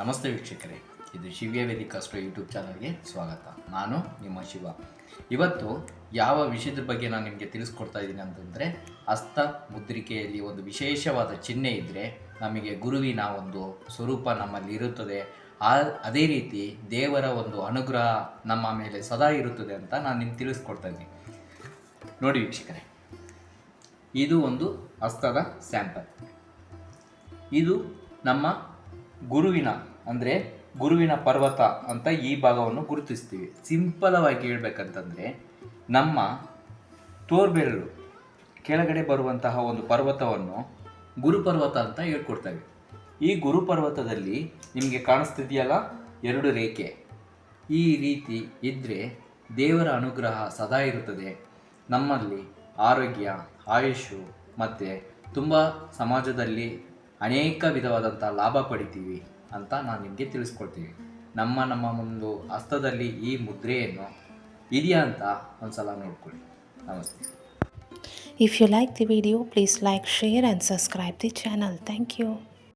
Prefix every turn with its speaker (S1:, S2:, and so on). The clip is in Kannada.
S1: ನಮಸ್ತೆ ವೀಕ್ಷಕರೇ, ಇದು ಶಿವ್ಯ ವೇದಿಕ ಅಷ್ಟು ಯೂಟ್ಯೂಬ್ ಚಾನಲ್ಗೆ ಸ್ವಾಗತ. ನಾನು ನಿಮ್ಮ ಶಿವ. ಇವತ್ತು ಯಾವ ವಿಷಯದ ಬಗ್ಗೆ ನಾನು ನಿಮಗೆ ತಿಳಿಸ್ಕೊಡ್ತಾ ಇದ್ದೀನಿ ಅಂತಂದರೆ, ಹಸ್ತ ಮುದ್ರಿಕೆಯಲ್ಲಿ ಒಂದು ವಿಶೇಷವಾದ ಚಿಹ್ನೆ ಇದ್ದರೆ ನಮಗೆ ಗುರುವಿನ ಒಂದು ಸ್ವರೂಪ ನಮ್ಮಲ್ಲಿ ಇರುತ್ತದೆ. ಅದೇ ರೀತಿ ದೇವರ ಒಂದು ಅನುಗ್ರಹ ನಮ್ಮ ಮೇಲೆ ಸದಾ ಇರುತ್ತದೆ ಅಂತ ನಾನು ನಿಮ್ಗೆ ತಿಳಿಸ್ಕೊಡ್ತಾ ಇದ್ದೀನಿ. ನೋಡಿ ವೀಕ್ಷಕರೇ, ಇದು ಒಂದು ಹಸ್ತದ ಸ್ಯಾಂಪಲ್. ಇದು ನಮ್ಮ ಗುರುವಿನ, ಅಂದರೆ ಗುರುವಿನ ಪರ್ವತ ಅಂತ ಈ ಭಾಗವನ್ನು ಗುರುತಿಸ್ತೀವಿ. ಸಿಂಪಲವಾಗಿ ಹೇಳ್ಬೇಕಂತಂದರೆ ನಮ್ಮ ತೋರ್ಬೆರಳು ಕೆಳಗಡೆ ಬರುವಂತಹ ಒಂದು ಪರ್ವತವನ್ನು ಗುರುಪರ್ವತ ಅಂತ ಹೇಳ್ಕೊಡ್ತೇವೆ. ಈ ಗುರುಪರ್ವತದಲ್ಲಿ ನಿಮಗೆ ಕಾಣಿಸ್ತಿದೆಯಲ್ಲ? ಎರಡು ರೇಖೆ. ಈ ರೀತಿ ಇದ್ದರೆ ದೇವರ ಅನುಗ್ರಹ ಸದಾ ಇರುತ್ತದೆ. ನಮ್ಮಲ್ಲಿ ಆರೋಗ್ಯ, ಆಯುಷು ಮತ್ತು ತುಂಬ ಸಮಾಜದಲ್ಲಿ ಅನೇಕ ವಿಧವಾದಂಥ ಲಾಭ ಪಡಿತೀವಿ ಅಂತ ನಾನು ನಿಮಗೆ ತಿಳಿಸ್ಕೊಳ್ತೀವಿ ನಮ್ಮ ನಮ್ಮ ಒಂದು ಹಸ್ತದಲ್ಲಿ ಈ ಮುದ್ರೆಯನ್ನು ಇದೆಯಾ ಅಂತ ಒಂದ್ಸಲ ನೋಡ್ಕೊಳ್ಳಿ. ನಮಸ್ತೆ.
S2: If you like the video please like share and subscribe the channel thank you.